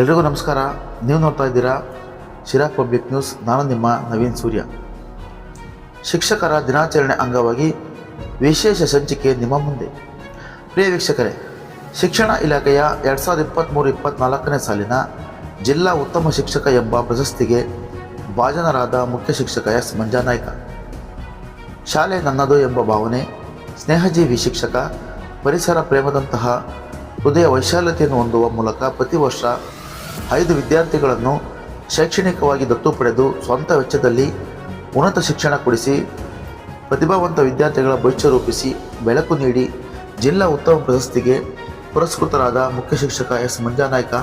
ಎಲ್ರಿಗೂ ನಮಸ್ಕಾರ. ನೀವು ನೋಡ್ತಾ ಇದ್ದೀರಾ ಶಿರಾ ಪಬ್ಲಿಕ್ ನ್ಯೂಸ್. ನಾನು ನಿಮ್ಮ ನವೀನ್ ಸೂರ್ಯ. ಶಿಕ್ಷಕರ ದಿನಾಚರಣೆ ಅಂಗವಾಗಿ ವಿಶೇಷ ಸಂಚಿಕೆ ನಿಮ್ಮ ಮುಂದೆ. ಪ್ರಿಯ ವೀಕ್ಷಕರೇ, ಶಿಕ್ಷಣ ಇಲಾಖೆಯ ಎರಡು ಸಾವಿರದ ಇಪ್ಪತ್ತ್ಮೂರು ಇಪ್ಪತ್ತ್ನಾಲ್ಕನೇ ಸಾಲಿನ ಜಿಲ್ಲಾ ಉತ್ತಮ ಶಿಕ್ಷಕ ಎಂಬ ಪ್ರಶಸ್ತಿಗೆ ಭಾಜನರಾದ ಮುಖ್ಯ ಶಿಕ್ಷಕ ಎಸ್. ಮಂಜಾನಾಯ್ಕ. ಶಾಲೆ ನನ್ನದು ಎಂಬ ಭಾವನೆ, ಸ್ನೇಹಜೀವಿ ಶಿಕ್ಷಕ, ಪರಿಸರ ಪ್ರೇಮದಂತಹ ಹೃದಯ ವೈಶಾಲ್ಯತೆಯನ್ನು ಹೊಂದುವ ಮೂಲಕ ಪ್ರತಿ ವರ್ಷ ಐದು ವಿದ್ಯಾರ್ಥಿಗಳನ್ನು ಶೈಕ್ಷಣಿಕವಾಗಿ ದತ್ತು ಪಡೆದು ಸ್ವಂತ ವೆಚ್ಚದಲ್ಲಿ ಉನ್ನತ ಶಿಕ್ಷಣ ಕೊಡಿಸಿ ಪ್ರತಿಭಾವಂತ ವಿದ್ಯಾರ್ಥಿಗಳ ಭವಿಷ್ಯ ರೂಪಿಸಿ ಬೆಳಕು ನೀಡಿ ಜಿಲ್ಲಾ ಉತ್ತಮ ಪ್ರಶಸ್ತಿಗೆ ಪುರಸ್ಕೃತರಾದ ಮುಖ್ಯ ಶಿಕ್ಷಕ ಎಸ್ ಮಂಜಾನಾಯ್ಕ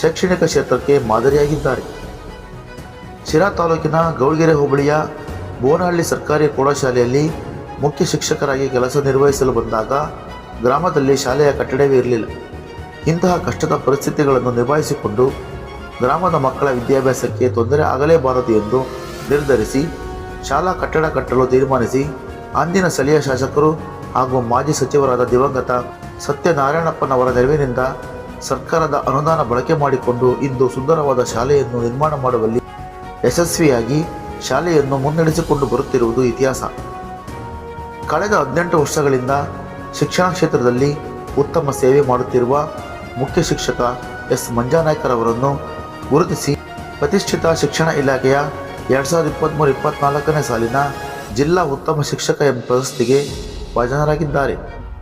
ಶೈಕ್ಷಣಿಕ ಕ್ಷೇತ್ರಕ್ಕೆ ಮಾದರಿಯಾಗಿದ್ದಾರೆ. ಶಿರಾ ತಾಲೂಕಿನ ಗೌಳಗೆರೆ ಹೋಬಳಿಯ ಬೋನಹಳ್ಳಿ ಸರ್ಕಾರಿ ಪ್ರೌಢಶಾಲೆಯಲ್ಲಿ ಮುಖ್ಯ ಶಿಕ್ಷಕರಾಗಿ ಕೆಲಸ ನಿರ್ವಹಿಸಲು ಬಂದಾಗ ಗ್ರಾಮದಲ್ಲಿ ಶಾಲೆಯ ಕಟ್ಟಡವೇ ಇರಲಿಲ್ಲ. ಇಂತಹ ಕಷ್ಟದ ಪರಿಸ್ಥಿತಿಗಳನ್ನು ನಿಭಾಯಿಸಿಕೊಂಡು ಗ್ರಾಮದ ಮಕ್ಕಳ ವಿದ್ಯಾಭ್ಯಾಸಕ್ಕೆ ತೊಂದರೆ ಆಗಲೇಬಾರದು ಎಂದು ನಿರ್ಧರಿಸಿ, ಶಾಲಾ ಕಟ್ಟಡ ಕಟ್ಟಲು ತೀರ್ಮಾನಿಸಿ, ಅಂದಿನ ಸ್ಥಳೀಯ ಶಾಸಕರು ಹಾಗೂ ಮಾಜಿ ಸಚಿವರಾದ ದಿವಂಗತ ಸತ್ಯನಾರಾಯಣಪ್ಪನವರ ನೆರವಿನಿಂದ ಸರ್ಕಾರದ ಅನುದಾನ ಬಳಕೆ ಮಾಡಿಕೊಂಡು ಇಂದು ಸುಂದರವಾದ ಶಾಲೆಯನ್ನು ನಿರ್ಮಾಣ ಮಾಡುವಲ್ಲಿ ಯಶಸ್ವಿಯಾಗಿ ಶಾಲೆಯನ್ನು ಮುನ್ನಡೆಸಿಕೊಂಡು ಬರುತ್ತಿರುವುದು ಇತಿಹಾಸ. ಕಳೆದ ಹದಿನೆಂಟು ವರ್ಷಗಳಿಂದ ಶಿಕ್ಷಣ ಕ್ಷೇತ್ರದಲ್ಲಿ ಉತ್ತಮ ಸೇವೆ ಮಾಡುತ್ತಿರುವ ಮುಖ್ಯ ಶಿಕ್ಷಕ ಎಸ್ ಮಂಜಾನಾಯ್ಕರವರನ್ನು ಗುರುತಿಸಿ ಪ್ರತಿಷ್ಠಿತ ಶಿಕ್ಷಣ ಇಲಾಖೆಯ ಎರಡು ಸಾವಿರದ ಇಪ್ಪತ್ತ್ಮೂರು ಇಪ್ಪತ್ತ್ನಾಲ್ಕನೇ ಸಾಲಿನ ಜಿಲ್ಲಾ ಉತ್ತಮ ಶಿಕ್ಷಕ ಎಂಬ ಪ್ರಶಸ್ತಿಗೆ ಭಾಜನರಾಗಿದ್ದಾರೆ.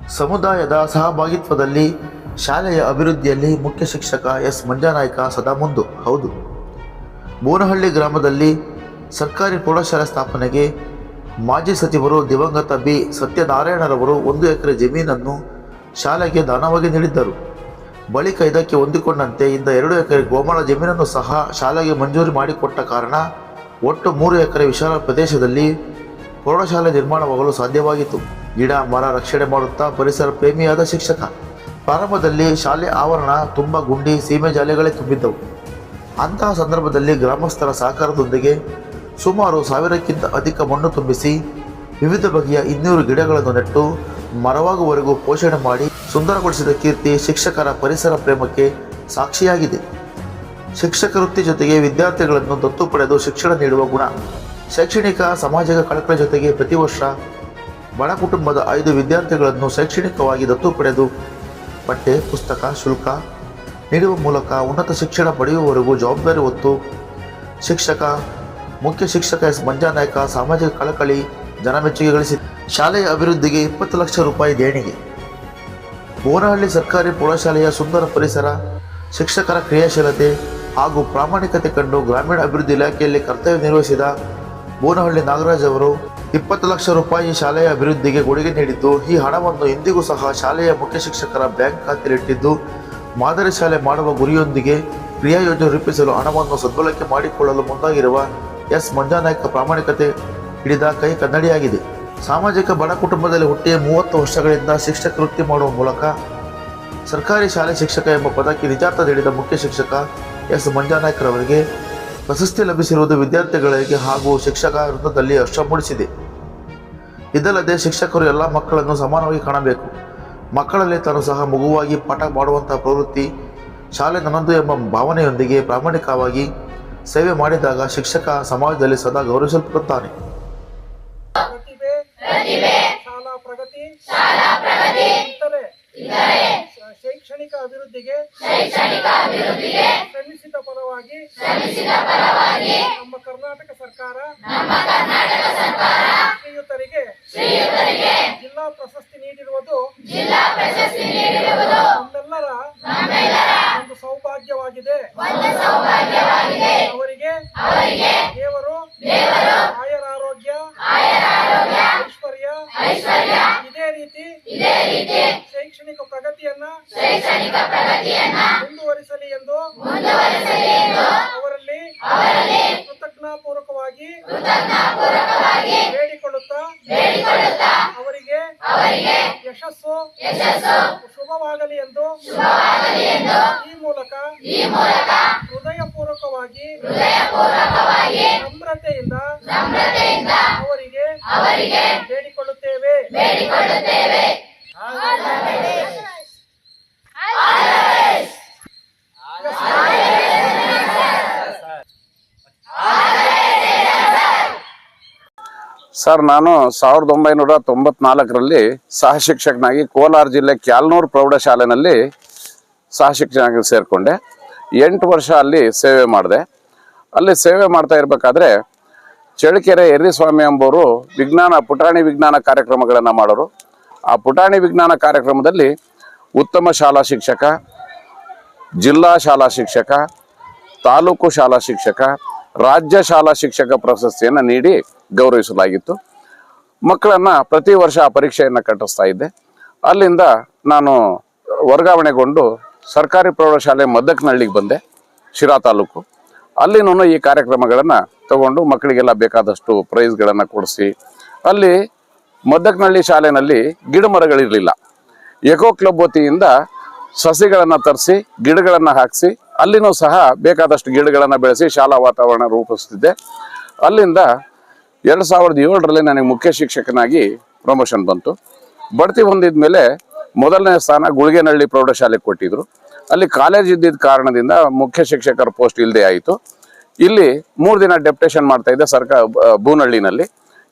ಸಮುದಾಯದ ಸಹಭಾಗಿತ್ವದಲ್ಲಿ ಶಾಲೆಯ ಅಭಿವೃದ್ಧಿಯಲ್ಲಿ ಮುಖ್ಯ ಶಿಕ್ಷಕ ಎಸ್ ಮಂಜಾನಾಯ್ಕ ಸದಾ ಮುಂದು. ಹೌದು. ಬೋನಹಳ್ಳಿ ಗ್ರಾಮದಲ್ಲಿ ಸರ್ಕಾರಿ ಪ್ರೌಢಶಾಲೆ ಸ್ಥಾಪನೆಗೆ ಮಾಜಿ ಸಚಿವರು ದಿವಂಗತ ಬಿ ಸತ್ಯನಾರಾಯಣರವರು ಒಂದು ಎಕರೆ ಜಮೀನನ್ನು ಶಾಲೆಗೆ ದಾನವಾಗಿ ನೀಡಿದ್ದರು. ಬಳಿಕ ಇದಕ್ಕೆ ಹೊಂದಿಕೊಂಡಂತೆ ಇಂದ ಎರಡು ಎಕರೆ ಗೋಮಾಳ ಜಮೀನನ್ನು ಸಹ ಶಾಲೆಗೆ ಮಂಜೂರಿ ಮಾಡಿಕೊಟ್ಟ ಕಾರಣ ಒಟ್ಟು ಮೂರು ಎಕರೆ ವಿಶಾಲ ಪ್ರದೇಶದಲ್ಲಿ ಪ್ರೌಢಶಾಲೆ ನಿರ್ಮಾಣವಾಗಲು ಸಾಧ್ಯವಾಗಿತ್ತು. ಗಿಡ, ಮರ ರಕ್ಷಣೆ ಮಾಡುತ್ತಾ ಪರಿಸರ ಪ್ರೇಮಿಯಾದ ಶಿಕ್ಷಕ. ಪ್ರಾರಂಭದಲ್ಲಿ ಶಾಲೆ ಆವರಣ, ತುಂಬ ಗುಂಡಿ, ಸೀಮೆ ಜಾಲೆಗಳೇ ತುಂಬಿದ್ದವು. ಅಂತಹ ಸಂದರ್ಭದಲ್ಲಿ ಗ್ರಾಮಸ್ಥರ ಸಹಕಾರದೊಂದಿಗೆ ಸುಮಾರು ಸಾವಿರಕ್ಕಿಂತ ಅಧಿಕ ಮಣ್ಣು ತುಂಬಿಸಿ ವಿವಿಧ ಬಗೆಯ ಇನ್ನೂರು ಗಿಡಗಳನ್ನು ನೆಟ್ಟು ಮರವಾಗುವವರೆಗೂ ಪೋಷಣೆ ಮಾಡಿ ಸುಂದರಗೊಳಿಸಿದ ಕೀರ್ತಿ ಶಿಕ್ಷಕರ ಪರಿಸರ ಪ್ರೇಮಕ್ಕೆ ಸಾಕ್ಷಿಯಾಗಿದೆ. ಶಿಕ್ಷಕ ವೃತ್ತಿ ಜೊತೆಗೆ ವಿದ್ಯಾರ್ಥಿಗಳನ್ನು ದತ್ತು ಪಡೆದು ಶಿಕ್ಷಣ ನೀಡುವ ಗುಣ. ಶೈಕ್ಷಣಿಕ ಸಾಮಾಜಿಕ ಕಳಕಳ ಜೊತೆಗೆ ಪ್ರತಿ ವರ್ಷ ಬಡ ಕುಟುಂಬದ ಐದು ವಿದ್ಯಾರ್ಥಿಗಳನ್ನು ಶೈಕ್ಷಣಿಕವಾಗಿ ದತ್ತು ಪಡೆದು ಬಟ್ಟೆ ಪುಸ್ತಕ, ಶುಲ್ಕ ನೀಡುವ ಮೂಲಕ ಉನ್ನತ ಶಿಕ್ಷಣ ಪಡೆಯುವವರೆಗೂ ಜವಾಬ್ದಾರಿ ಹೊತ್ತು ಶಿಕ್ಷಕ, ಮುಖ್ಯ ಶಿಕ್ಷಕ ಎಸ್. ಮಂಜಾನಾಯ್ಕ ಸಾಮಾಜಿಕ ಕಳಕಳಿ ಜನಮೆಚ್ಚುಗೆ ಗಳಿಸಿ ಶಾಲೆಯ ಅಭಿವೃದ್ಧಿಗೆ ಇಪ್ಪತ್ತು ಲಕ್ಷ ರೂಪಾಯಿ ದೇಣಿಗೆ. ಬೋನಹಳ್ಳಿ ಸರ್ಕಾರಿ ಪ್ರೌಢಶಾಲೆಯ ಸುಂದರ ಪರಿಸರ, ಶಿಕ್ಷಕರ ಕ್ರಿಯಾಶೀಲತೆ ಹಾಗೂ ಪ್ರಾಮಾಣಿಕತೆ ಕಂಡು ಗ್ರಾಮೀಣ ಅಭಿವೃದ್ಧಿ ಇಲಾಖೆಯಲ್ಲಿ ಕರ್ತವ್ಯ ನಿರ್ವಹಿಸಿದ ಬೋನಹಳ್ಳಿ ನಾಗರಾಜ್ ಅವರು ಇಪ್ಪತ್ತು ಲಕ್ಷ ರೂಪಾಯಿ ಶಾಲೆಯ ಅಭಿವೃದ್ಧಿಗೆ ಕೊಡುಗೆ ನೀಡಿದ್ದು, ಈ ಹಣವನ್ನು ಇಂದಿಗೂ ಸಹ ಶಾಲೆಯ ಮುಖ್ಯ ಶಿಕ್ಷಕರ ಬ್ಯಾಂಕ್ ಖಾತೆಯಲ್ಲಿಟ್ಟಿದ್ದು, ಮಾದರಿ ಶಾಲೆ ಮಾಡುವ ಗುರಿಯೊಂದಿಗೆ ಕ್ರಿಯಾ ಯೋಜನೆ ರೂಪಿಸಲು ಹಣವನ್ನು ಸದ್ಬಳಕೆ ಮಾಡಿಕೊಳ್ಳಲು ಮುಂದಾಗಿರುವ ಎಸ್ ಮಂಜಾನಾಯ್ಕ ಪ್ರಾಮಾಣಿಕತೆ ಹಿಡಿದ ಕೈ ಕನ್ನಡಿಯಾಗಿದೆ. ಸಾಮಾಜಿಕ ಬಡ ಕುಟುಂಬದಲ್ಲಿ ಹುಟ್ಟಿ ಮೂವತ್ತು ವರ್ಷಗಳಿಂದ ಶಿಕ್ಷಕ ವೃತ್ತಿ ಮಾಡುವ ಮೂಲಕ ಸರ್ಕಾರಿ ಶಾಲೆ ಶಿಕ್ಷಕ ಎಂಬ ಪದಕ್ಕೆ ನಿಜಾರ್ಥ ನೀಡಿದ ಮುಖ್ಯ ಶಿಕ್ಷಕ ಎಸ್. ಮಂಜಾನಾಯ್ಕರವರಿಗೆ ಪ್ರಶಸ್ತಿ ಲಭಿಸಿರುವುದು ವಿದ್ಯಾರ್ಥಿಗಳಿಗೆ ಹಾಗೂ ಶಿಕ್ಷಕ ವೃತ್ತದಲ್ಲಿ ಹರ್ಷ ಮೂಡಿಸಿದೆ. ಇದಲ್ಲದೆ ಶಿಕ್ಷಕರು ಎಲ್ಲ ಮಕ್ಕಳನ್ನು ಸಮಾನವಾಗಿ ಕಾಣಬೇಕು. ಮಕ್ಕಳಲ್ಲಿ ತಾನು ಸಹ ಮಗುವಾಗಿ ಪಾಠ ಮಾಡುವಂತಹ ಪ್ರವೃತ್ತಿ ಶಾಲೆ ನನ್ನದು ಎಂಬ ಭಾವನೆಯೊಂದಿಗೆ ಪ್ರಾಮಾಣಿಕವಾಗಿ ಸೇವೆ ಮಾಡಿದಾಗ ಶಿಕ್ಷಕ ಸಮಾಜದಲ್ಲಿ ಸದಾ ಗೌರವಿಸಲ್ಪಡುತ್ತಾನೆ. ಪ್ರತಿಭೆ ಶಾಲಾ ಪ್ರಗತಿ ಇತರೆ ಶ- ಶೈಕ್ಷಣಿಕ ಅಭಿವೃದ್ಧಿಗೆ ಶ್ರಮಿಸಿದ ಪರವಾಗಿ ನಮ್ಮ ಕರ್ನಾಟಕ ಸರ್ಕಾರ ಶ್ರೀಯುತರಿಗೆ ಜಿಲ್ಲಾ ಪ್ರಶಸ್ತಿ ನೀಡಿರುವುದು ನಮ್ಮೆಲ್ಲರ ಒಂದು ಸೌಭಾಗ್ಯವಾಗಿದೆ. ಅವರಿಗೆ ದೇವರು ಬೇಡಿಕೊಳ್ಳುತ್ತಾ ಅವರಿಗೆ ಯಶಸ್ಸು ಸರ್, ನಾನು ಸಾವಿರದ ಒಂಬೈನೂರ ತೊಂಬತ್ನಾಲ್ಕರಲ್ಲಿ ಸಹ ಶಿಕ್ಷಕನಾಗಿ ಕೋಲಾರ ಜಿಲ್ಲೆ ಕ್ಯಾಲ್ನೂರು ಪ್ರೌಢಶಾಲೆನಲ್ಲಿ ಸಹ ಶಿಕ್ಷಕನಾಗಿ ಸೇರಿಕೊಂಡೆ. ಎಂಟು ವರ್ಷ ಅಲ್ಲಿ ಸೇವೆ ಮಾಡಿದೆ. ಅಲ್ಲಿ ಸೇವೆ ಮಾಡ್ತಾ ಇರಬೇಕಾದ್ರೆ ಚಳ್ಳಕೆರೆ ಎರ್ರಿಸ್ವಾಮಿ ಎಂಬವರು ವಿಜ್ಞಾನ, ಪುಟಾಣಿ ವಿಜ್ಞಾನ ಕಾರ್ಯಕ್ರಮಗಳನ್ನು ಮಾಡೋರು. ಆ ಪುಟಾಣಿ ವಿಜ್ಞಾನ ಕಾರ್ಯಕ್ರಮದಲ್ಲಿ ಉತ್ತಮ ಶಾಲಾ ಶಿಕ್ಷಕ, ಜಿಲ್ಲಾ ಶಾಲಾ ಶಿಕ್ಷಕ, ತಾಲೂಕು ಶಾಲಾ ಶಿಕ್ಷಕ ರಾಜ್ಯ ಶಾಲಾ ಶಿಕ್ಷಕ ಪ್ರಶಸ್ತಿಯನ್ನು ನೀಡಿ ಗೌರವಿಸಲಾಗಿತ್ತು. ಮಕ್ಕಳನ್ನ ಪ್ರತಿ ವರ್ಷ ಆ ಪರೀಕ್ಷೆಯನ್ನು ಕಟ್ಟಿಸ್ತಾ ಇದ್ದೆ. ಅಲ್ಲಿಂದ ನಾನು ವರ್ಗಾವಣೆಗೊಂಡು ಸರ್ಕಾರಿ ಪ್ರೌಢಶಾಲೆ ಮದ್ದಕ್ನಹಳ್ಳಿಗೆ ಬಂದೆ, ಶಿರಾ ತಾಲೂಕು. ಅಲ್ಲಿನೂ ಈ ಕಾರ್ಯಕ್ರಮಗಳನ್ನು ತಗೊಂಡು ಮಕ್ಕಳಿಗೆಲ್ಲ ಬೇಕಾದಷ್ಟು ಪ್ರೈಸ್ಗಳನ್ನು ಕೊಡಿಸಿ, ಅಲ್ಲಿ ಮದ್ದಕ್ನಹಳ್ಳಿ ಶಾಲೆಯಲ್ಲಿ ಗಿಡ ಮರಗಳಿರಲಿಲ್ಲ. ಎಕೋ ಕ್ಲಬ್ ವತಿಯಿಂದ ಸಸಿಗಳನ್ನು ತರಿಸಿ, ಗಿಡಗಳನ್ನು ಹಾಕಿಸಿ ಅಲ್ಲಿನೂ ಸಹ ಬೇಕಾದಷ್ಟು ಗಿಡಗಳನ್ನು ಬೆಳೆಸಿ ಶಾಲಾ ವಾತಾವರಣ ರೂಪಿಸ್ತಿದ್ದೆ. ಅಲ್ಲಿಂದ ಎರಡು ಸಾವಿರದ ಏಳರಲ್ಲಿ ನನಗೆ ಮುಖ್ಯ ಶಿಕ್ಷಕನಾಗಿ ಪ್ರಮೋಷನ್ ಬಂತು. ಬಡ್ತಿ ಹೊಂದಿದ ಮೇಲೆ ಮೊದಲನೇ ಸ್ಥಾನ ಗುಳಿಗೆನಹಳ್ಳಿ ಪ್ರೌಢಶಾಲೆಗೆ ಕೊಟ್ಟಿದ್ರು. ಅಲ್ಲಿ ಕಾಲೇಜ್ ಇದ್ದಿದ್ದ ಕಾರಣದಿಂದ ಮುಖ್ಯ ಶಿಕ್ಷಕರ ಪೋಸ್ಟ್ ಇಲ್ಲದೆ ಆಯಿತು. ಇಲ್ಲಿ ಮೂರು ದಿನ ಡೆಪ್ಟೇಷನ್ ಮಾಡ್ತಾ ಇದ್ದೆ ಸರ್ಕಾರ ಬೂನಹಳ್ಳಿನಲ್ಲಿ.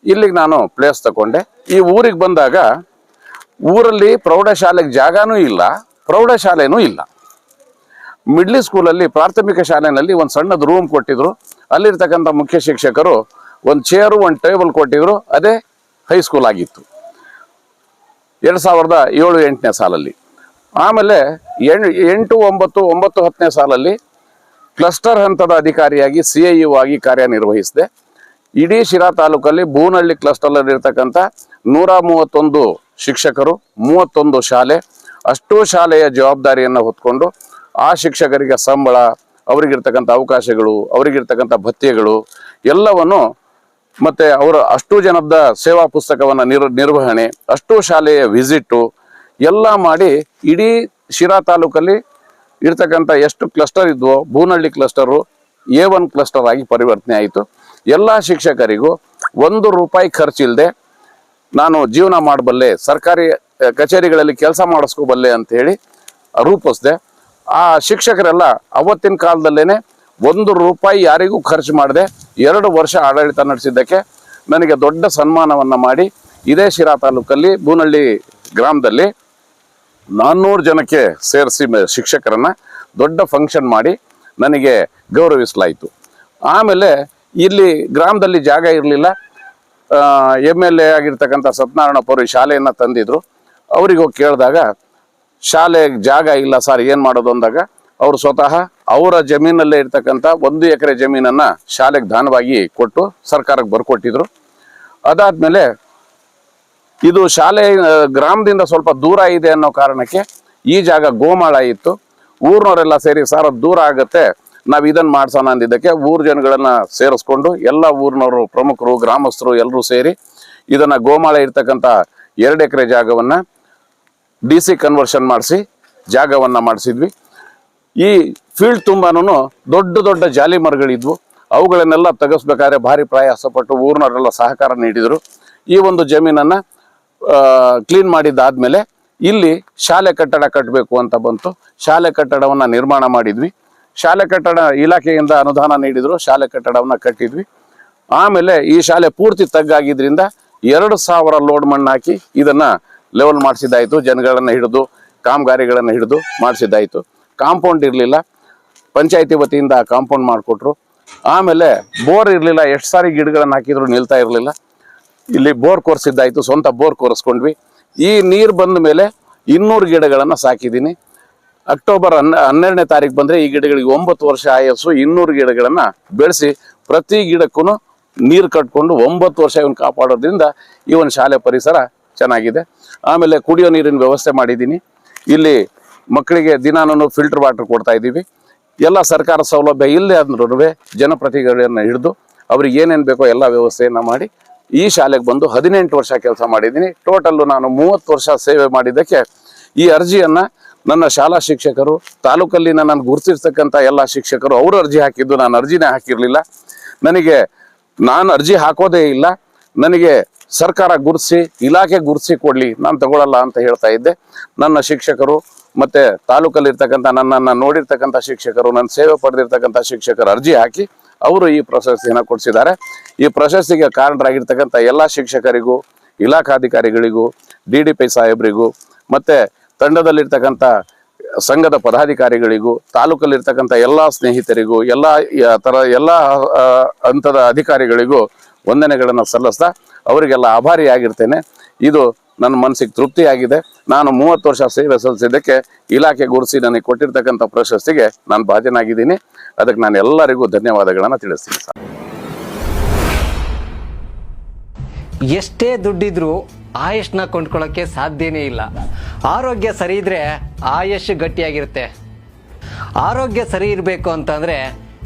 ಇಲ್ಲಿಗೆ ನಾನು ಪ್ಲೇಸ್ ತಗೊಂಡೆ ಈ ಊರಿಗೆ ಬಂದಾಗ ಊರಲ್ಲಿ ಪ್ರೌಢಶಾಲೆಗೆ ಜಾಗನೂ ಇಲ್ಲ, ಪ್ರೌಢಶಾಲೆನೂ ಇಲ್ಲ. ಮಿಡ್ಲಿ ಸ್ಕೂಲಲ್ಲಿ ಪ್ರಾಥಮಿಕ ಶಾಲೆಯಲ್ಲಿ ಒಂದು ಸಣ್ಣದು ರೂಮ್ ಕೊಟ್ಟಿದ್ರು. ಅಲ್ಲಿರ್ತಕ್ಕಂಥ ಮುಖ್ಯ ಶಿಕ್ಷಕರು ಒಂದು ಚೇರು ಒಂದು ಟೇಬಲ್ ಕೊಟ್ಟಿದ್ರು. ಅದೇ ಹೈಸ್ಕೂಲ್ ಆಗಿತ್ತು. ಎರಡು ಸಾವಿರದ ಏಳು, ಎಂಟನೇ ಸಾಲಲ್ಲಿ. ಆಮೇಲೆ ಎಂಟು, ಒಂಬತ್ತು ಒಂಬತ್ತು, ಹತ್ತನೇ ಸಾಲಲ್ಲಿ ಕ್ಲಸ್ಟರ್ ಹಂತದ ಅಧಿಕಾರಿಯಾಗಿ ಸಿ ಐ ಯು ಆಗಿ ಕಾರ್ಯನಿರ್ವಹಿಸಿದೆ. ಇಡೀ ಶಿರಾ ತಾಲೂಕಲ್ಲಿ ಬೂನಹಳ್ಳಿ ಕ್ಲಸ್ಟರ್ ಇರ್ತಕ್ಕಂಥ ನೂರ ಮೂವತ್ತೊಂದು ಶಿಕ್ಷಕರು, ಮೂವತ್ತೊಂದು ಶಾಲೆ, ಅಷ್ಟೂ ಶಾಲೆಯ ಜವಾಬ್ದಾರಿಯನ್ನು ಹೊತ್ಕೊಂಡು ಆ ಶಿಕ್ಷಕರಿಗೆ ಸಂಬಳ, ಅವರಿಗಿರ್ತಕ್ಕಂಥ ಅವಕಾಶಗಳು, ಅವರಿಗಿರ್ತಕ್ಕಂಥ ಭತ್ಯೆಗಳು ಎಲ್ಲವನ್ನು ಮತ್ತೆ ಅವರ ಅಷ್ಟು ಜನದ ಸೇವಾ ಪುಸ್ತಕವನ್ನು ನಿರ್, ನಿರ್ವಹಣೆ, ಅಷ್ಟು ಶಾಲೆಯ ವಿಸಿಟ್ಟು ಎಲ್ಲ ಮಾಡಿ ಇಡೀ ಶಿರಾ ತಾಲೂಕಲ್ಲಿ ಇರ್ತಕ್ಕಂಥ ಎಷ್ಟು cluster ಇದ್ವೋ Boonahalli cluster A one cluster ಆಗಿ ಪರಿವರ್ತನೆ ಆಯಿತು. ಎಲ್ಲ ಶಿಕ್ಷಕರಿಗೂ ಒಂದು ರೂಪಾಯಿ ಖರ್ಚಿಲ್ಲದೆ ನಾನು ಜೀವನ ಮಾಡಬಲ್ಲೆ, ಸರ್ಕಾರಿ ಕಚೇರಿಗಳಲ್ಲಿ ಕೆಲಸ ಮಾಡಿಸ್ಕೋಬಲ್ಲೆ ಅಂತ ಹೇಳಿ ರೂಪಿಸ್ದೆ. ಆ ಶಿಕ್ಷಕರೆಲ್ಲ ಅವತ್ತಿನ ಕಾಲದಲ್ಲೇನೆ ಒಂದು ರೂಪಾಯಿ ಯಾರಿಗೂ ಖರ್ಚು ಮಾಡದೆ ಎರಡು ವರ್ಷ ಆಡಳಿತ ನಡೆಸಿದ್ದಕ್ಕೆ ನನಗೆ ದೊಡ್ಡ ಸನ್ಮಾನವನ್ನ ಮಾಡಿ ಇದೇ ಶಿರಾ ತಾಲೂಕಲ್ಲಿ ಬೂನಹಳ್ಳಿ ಗ್ರಾಮದಲ್ಲಿ ನಾನ್ನೂರು ಜನಕ್ಕೆ ಸೇರಿಸಿ ಶಿಕ್ಷಕರನ್ನ ದೊಡ್ಡ ಫಂಕ್ಷನ್ ಮಾಡಿ ನನಗೆ ಗೌರವಿಸಲಾಯಿತು. ಆಮೇಲೆ ಇಲ್ಲಿ ಗ್ರಾಮದಲ್ಲಿ ಜಾಗ ಇರಲಿಲ್ಲ. ಎಂ ಎಲ್ ಎ ಆಗಿರ್ತಕ್ಕಂಥ ಸತ್ಯನಾರಾಯಣಪ್ಪ ಈ ಶಾಲೆಯನ್ನು ತಂದಿದ್ರು. ಅವರಿಗೋಗಿ ಕೇಳಿದಾಗ ಶಾಲೆ ಜಾಗ ಇಲ್ಲ ಸರ್, ಏನು ಮಾಡೋದು ಅಂದಾಗ ಅವರು ಸ್ವತಃ ಅವರ ಜಮೀನಲ್ಲೇ ಇರ್ತಕ್ಕಂಥ ಒಂದು ಎಕರೆ ಜಮೀನನ್ನ ಶಾಲೆಗೆ ದಾನವಾಗಿ ಕೊಟ್ಟು ಸರ್ಕಾರಕ್ಕೆ ಬರ್ಕೊಟ್ಟಿದ್ರು. ಅದಾದಮೇಲೆ ಇದು ಶಾಲೆ ಗ್ರಾಮದಿಂದ ಸ್ವಲ್ಪ ದೂರ ಇದೆ ಅನ್ನೋ ಕಾರಣಕ್ಕೆ ಈ ಜಾಗ ಗೋಮಾಳ ಇತ್ತು. ಊರಿನವರೆಲ್ಲ ಸೇರಿ ಸರ್ ದೂರ ಆಗುತ್ತೆ, ನಾವು ಇದನ್ನ ಮಾಡ್ಸೋಣ ಅಂದಿದ್ದಕ್ಕೆ ಊರ್ ಜನಗಳನ್ನ ಸೇರಿಸ್ಕೊಂಡು ಎಲ್ಲ ಊರಿನವರು ಪ್ರಮುಖರು, ಗ್ರಾಮಸ್ಥರು ಎಲ್ಲರೂ ಸೇರಿ ಇದನ್ನ ಗೋಮಾಳ ಇರ್ತಕ್ಕಂಥ ಎರಡು ಎಕರೆ ಜಾಗವನ್ನ ಡಿ ಸಿ ಕನ್ವರ್ಷನ್ ಮಾಡಿಸಿ, ಜಾಗವನ್ನ ಮಾಡಿಸಿದ್ವಿ. ಈ ಫೀಲ್ಡ್ ತುಂಬಾನು ದೊಡ್ಡ ದೊಡ್ಡ ಜಾಲಿ ಮರಗಳಿದ್ವು ಅವುಗಳನ್ನೆಲ್ಲ ತೆಗೆಸ್ಬೇಕಾದ್ರೆ ಭಾರಿ ಪ್ರಯಾಸಪಟ್ಟು ಊರಿನವರೆಲ್ಲ ಸಹಕಾರ ನೀಡಿದರು. ಈ ಒಂದು ಜಮೀನನ್ನ ಕ್ಲೀನ್ ಮಾಡಿದ್ದಾದ್ಮೇಲೆ ಇಲ್ಲಿ ಶಾಲೆ ಕಟ್ಟಡ ಕಟ್ಟಬೇಕು ಅಂತ ಬಂತು. ಶಾಲೆ ಕಟ್ಟಡವನ್ನ ನಿರ್ಮಾಣ ಮಾಡಿದ್ವಿ. ಶಾಲೆ ಕಟ್ಟಡ ಇಲಾಖೆಯಿಂದ ಅನುದಾನ ನೀಡಿದರು, ಶಾಲೆ ಕಟ್ಟಡವನ್ನ ಕಟ್ಟಿದ್ವಿ. ಆಮೇಲೆ ಈ ಶಾಲೆ ಪೂರ್ತಿ ತಗ್ಗಾಗಿದ್ದರಿಂದ ಎರಡು ಸಾವಿರ ಲೋಡ್ ಮಣ್ಣು ಹಾಕಿ ಇದನ್ನ ಲೆವೆಲ್ ಮಾಡಿಸಿದ್ದಾಯ್ತು, ಜನಗಳನ್ನ ಹಿಡಿದು, ಕಾಮಗಾರಿಗಳನ್ನ ಹಿಡಿದು ಮಾಡಿಸಿದ್ದಾಯ್ತು. ಕಾಂಪೌಂಡ್ ಇರಲಿಲ್ಲ. ಪಂಚಾಯತಿ ವತಿಯಿಂದ ಕಾಂಪೌಂಡ್ ಮಾಡಿಕೊಟ್ರು. ಆಮೇಲೆ ಬೋರ್ ಇರಲಿಲ್ಲ, ಎಷ್ಟು ಸಾರಿ ಗಿಡಗಳನ್ನು ಹಾಕಿದ್ರು ನಿಲ್ತಾ ಇರಲಿಲ್ಲ. ಇಲ್ಲಿ ಬೋರ್ ಕೊರ್ಸಿದ್ದಾಯ್ತು, ಸ್ವಂತ ಬೋರ್ ಕೊರೆಸ್ಕೊಂಡ್ವಿ. ಈ ನೀರು ಬಂದ ಮೇಲೆ ಇನ್ನೂರು ಗಿಡಗಳನ್ನು ಸಾಕಿದ್ದೀನಿ. ಅಕ್ಟೋಬರ್ ಹನ್ನ ಹನ್ನೆರಡನೇ ತಾರೀಕು ಬಂದರೆ ಈ ಗಿಡಗಳಿಗೆ ಒಂಬತ್ತು ವರ್ಷ ಆಯಸ್ಸು, ಇನ್ನೂರು ಗಿಡಗಳನ್ನು ಬೆಳೆಸಿ ಪ್ರತಿ ಗಿಡಕ್ಕೂ ನೀರು ಕಟ್ಕೊಂಡು ಒಂಬತ್ತು ವರ್ಷ ಇವನ್ ಕಾಪಾಡೋದ್ರಿಂದ ಈ ಒಂದು ಶಾಲೆ ಪರಿಸರ ಚೆನ್ನಾಗಿದೆ. ಆಮೇಲೆ ಕುಡಿಯೋ ನೀರಿನ ವ್ಯವಸ್ಥೆ ಮಾಡಿದ್ದೀನಿ. ಇಲ್ಲಿ ಮಕ್ಕಳಿಗೆ ದಿನಾನು ಫಿಲ್ಟರ್ ವಾಟರ್ ಕೊಡ್ತಾ ಇದ್ದೀವಿ. ಎಲ್ಲ ಸರ್ಕಾರ ಸೌಲಭ್ಯ ಇಲ್ಲದೆ ಅಂದ್ರೂ ಜನಪ್ರತಿನಿಧಿಗಳನ್ನು ಹಿಡಿದು ಅವ್ರಿಗೆ ಏನೇನು ಬೇಕೋ ಎಲ್ಲ ವ್ಯವಸ್ಥೆಯನ್ನು ಮಾಡಿ ಈ ಶಾಲೆಗೆ ಬಂದು ಹದಿನೆಂಟು ವರ್ಷ ಕೆಲಸ ಮಾಡಿದ್ದೀನಿ. ಟೋಟಲ್ಲು ನಾನು ಮೂವತ್ತು ವರ್ಷ ಸೇವೆ ಮಾಡಿದ್ದಕ್ಕೆ ಈ ಅರ್ಜಿಯನ್ನು ನನ್ನ ಶಾಲಾ ಶಿಕ್ಷಕರು, ತಾಲೂಕಲ್ಲಿ ನನ್ನನ್ನು ಗುರುತಿರ್ತಕ್ಕಂಥ ಎಲ್ಲ ಶಿಕ್ಷಕರು ಅವರು ಅರ್ಜಿ ಹಾಕಿದ್ದು ನಾನು ಅರ್ಜಿನೇ ಹಾಕಿರಲಿಲ್ಲ. ನನಗೆ ನಾನು ಅರ್ಜಿ ಹಾಕೋದೇ ಇಲ್ಲ. ನನಗೆ ಸರ್ಕಾರ ಗುರುತಿಸಿ ಇಲಾಖೆ ಗುರುತಿಸಿ ಕೊಡ್ಲಿ, ನಾನು ತಗೊಳ್ಳಲ್ಲ ಅಂತ ಹೇಳ್ತಾ ಇದ್ದೆ. ನನ್ನ ಶಿಕ್ಷಕರು ಮತ್ತೆ ತಾಲೂಕಲ್ಲಿರ್ತಕ್ಕಂಥ, ನನ್ನನ್ನು ನೋಡಿರ್ತಕ್ಕಂಥ ಶಿಕ್ಷಕರು, ನನ್ನ ಸೇವೆ ಪಡೆದಿರ್ತಕ್ಕಂಥ ಶಿಕ್ಷಕರು ಅರ್ಜಿ ಹಾಕಿ ಅವರು ಈ ಪ್ರಶಸ್ತಿಯನ್ನು ಕೊಡಿಸಿದ್ದಾರೆ. ಈ ಪ್ರಶಸ್ತಿಗೆ ಕಾರಣರಾಗಿರ್ತಕ್ಕಂಥ ಎಲ್ಲ ಶಿಕ್ಷಕರಿಗೂ, ಇಲಾಖಾಧಿಕಾರಿಗಳಿಗೂ, ಡಿ ಡಿ ಪಿ ಸಾಹೇಬರಿಗೂ, ಮತ್ತು ತಂಡದಲ್ಲಿರ್ತಕ್ಕಂಥ ಸಂಘದ ಪದಾಧಿಕಾರಿಗಳಿಗೂ, ತಾಲೂಕಲ್ಲಿರ್ತಕ್ಕಂಥ ಎಲ್ಲ ಸ್ನೇಹಿತರಿಗೂ, ಎಲ್ಲ ಥರ ಎಲ್ಲ ಹಂತದ ಅಧಿಕಾರಿಗಳಿಗೂ ವಂದನೆಗಳನ್ನು ಸಲ್ಲಿಸ್ತಾ ಅವರಿಗೆಲ್ಲ ಆಭಾರಿಯಾಗಿರ್ತೇನೆ. ಇದು ನನ್ನ ಮನಸ್ಸಿಗೆ ತೃಪ್ತಿಯಾಗಿದೆ. ನಾನು ಮೂವತ್ತು ವರ್ಷ ಸೇವೆ ಸಲ್ಲಿಸಿದ್ದಕ್ಕೆ ಇಲಾಖೆ ಗುರುಸಿ ನನಗೆ ಕೊಟ್ಟಿರ್ತಕ್ಕಂಥ ಪ್ರಶಸ್ತಿಗೆ ನಾನು ಭಾಜನಾಗಿದ್ದೀನಿ. ಅದಕ್ಕೆ ನಾನು ಎಲ್ಲರಿಗೂ ಧನ್ಯವಾದಗಳನ್ನು ತಿಳಿಸ್ತೀನಿ ಸರ್. ಎಷ್ಟೇ ದುಡ್ಡಿದ್ರೂ ಆಯುಷ್ನ ಕೊಂಡ್ಕೊಳ್ಳೋಕ್ಕೆ ಸಾಧ್ಯನೇ ಇಲ್ಲ. ಆರೋಗ್ಯ ಸರಿ ಇದ್ರೆ ಆಯುಷ್ ಗಟ್ಟಿಯಾಗಿರುತ್ತೆ. ಆರೋಗ್ಯ ಸರಿ ಇರಬೇಕು ಅಂತಂದ್ರೆ